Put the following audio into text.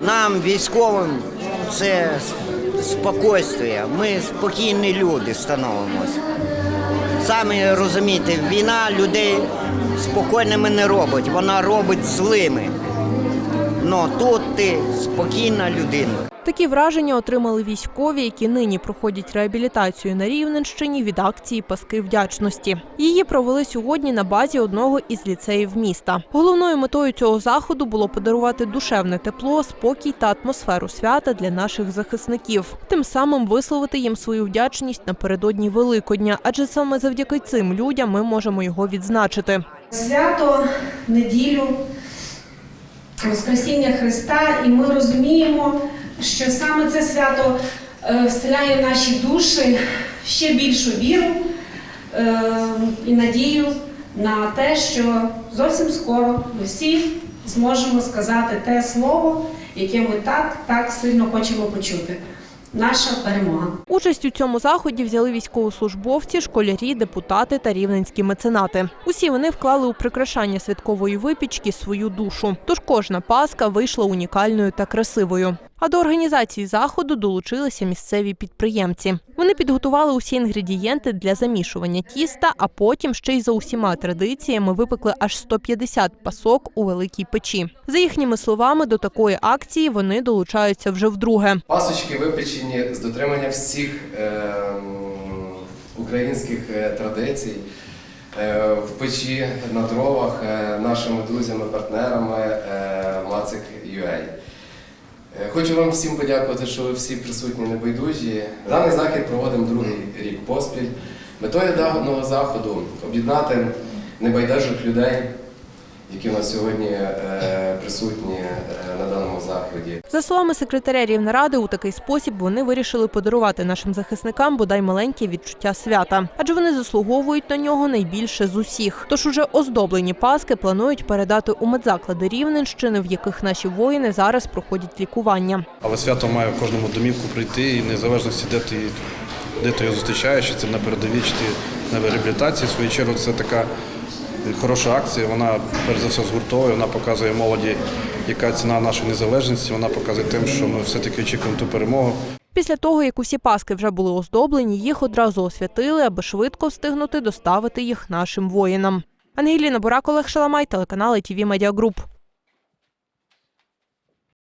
Нам, військовим, це спокійствие. Ми спокійні люди становимося. Самі розумієте, війна людей спокійними не робить, вона робить злими. Но тут ти спокійна людина. Такі враження отримали військові, які нині проходять реабілітацію на Рівненщині від акції Паски вдячності. Її провели сьогодні на базі одного із ліцеїв міста. Головною метою цього заходу було подарувати душевне тепло, спокій та атмосферу свята для наших захисників, тим самим висловити їм свою вдячність напередодні Великодня, адже саме завдяки цим людям ми можемо його відзначити. Свято, неділю, Воскресіння Христа, і ми розуміємо, що саме це свято е, вселяє в наші душі ще більшу віру е, і надію на те, що зовсім скоро ми всі зможемо сказати те слово, яке ми так, так сильно хочемо почути. Наша перемога. Участь у цьому заході взяли військовослужбовці, школярі, депутати та рівненські меценати. Усі вони вклали у прикрашання святкової випічки свою душу. Тож кожна паска вийшла унікальною та красивою. А до організації заходу долучилися місцеві підприємці. Вони підготували усі інгредієнти для замішування тіста, а потім ще й за усіма традиціями випекли аж 150 пасок у великій печі. За їхніми словами, до такої акції вони долучаються вже вдруге. Пасочки випечені з дотриманням всіх е, українських традицій. Е, в печі на дровах е, нашими друзями, партнерами е, Мацик UA. Е, Хочу вам всім подякувати, що ви всі присутні небайдужі. Даний захід проводимо другий рік поспіль. Метою даного заходу об'єднати небайдужих людей, які у нас сьогодні е, присутні е, на даному заході. За словами секретаря Рівнеради, у такий спосіб вони вирішили подарувати нашим захисникам бодай маленьке відчуття свята, адже вони заслуговують на нього найбільше з усіх. Тож уже оздоблені паски планують передати у медзаклади Рівненщини, в яких наші воїни зараз проходять лікування. Але свято має в кожному домівку прийти, і незалежності, де ти, де ти його зустрічаєш, чи це на передовій, чи ти на реабілітації. В свою чергу це така хороша акція. Вона перш за все згуртовує, вона показує молоді, яка ціна нашої незалежності. Вона показує тим, що ми все-таки очікуємо ту перемогу. Після того, як усі паски вже були оздоблені, їх одразу освятили, аби швидко встигнути доставити їх нашим воїнам. Ангеліна Бурак, Олег Шаламай, телеканал ТВ Group.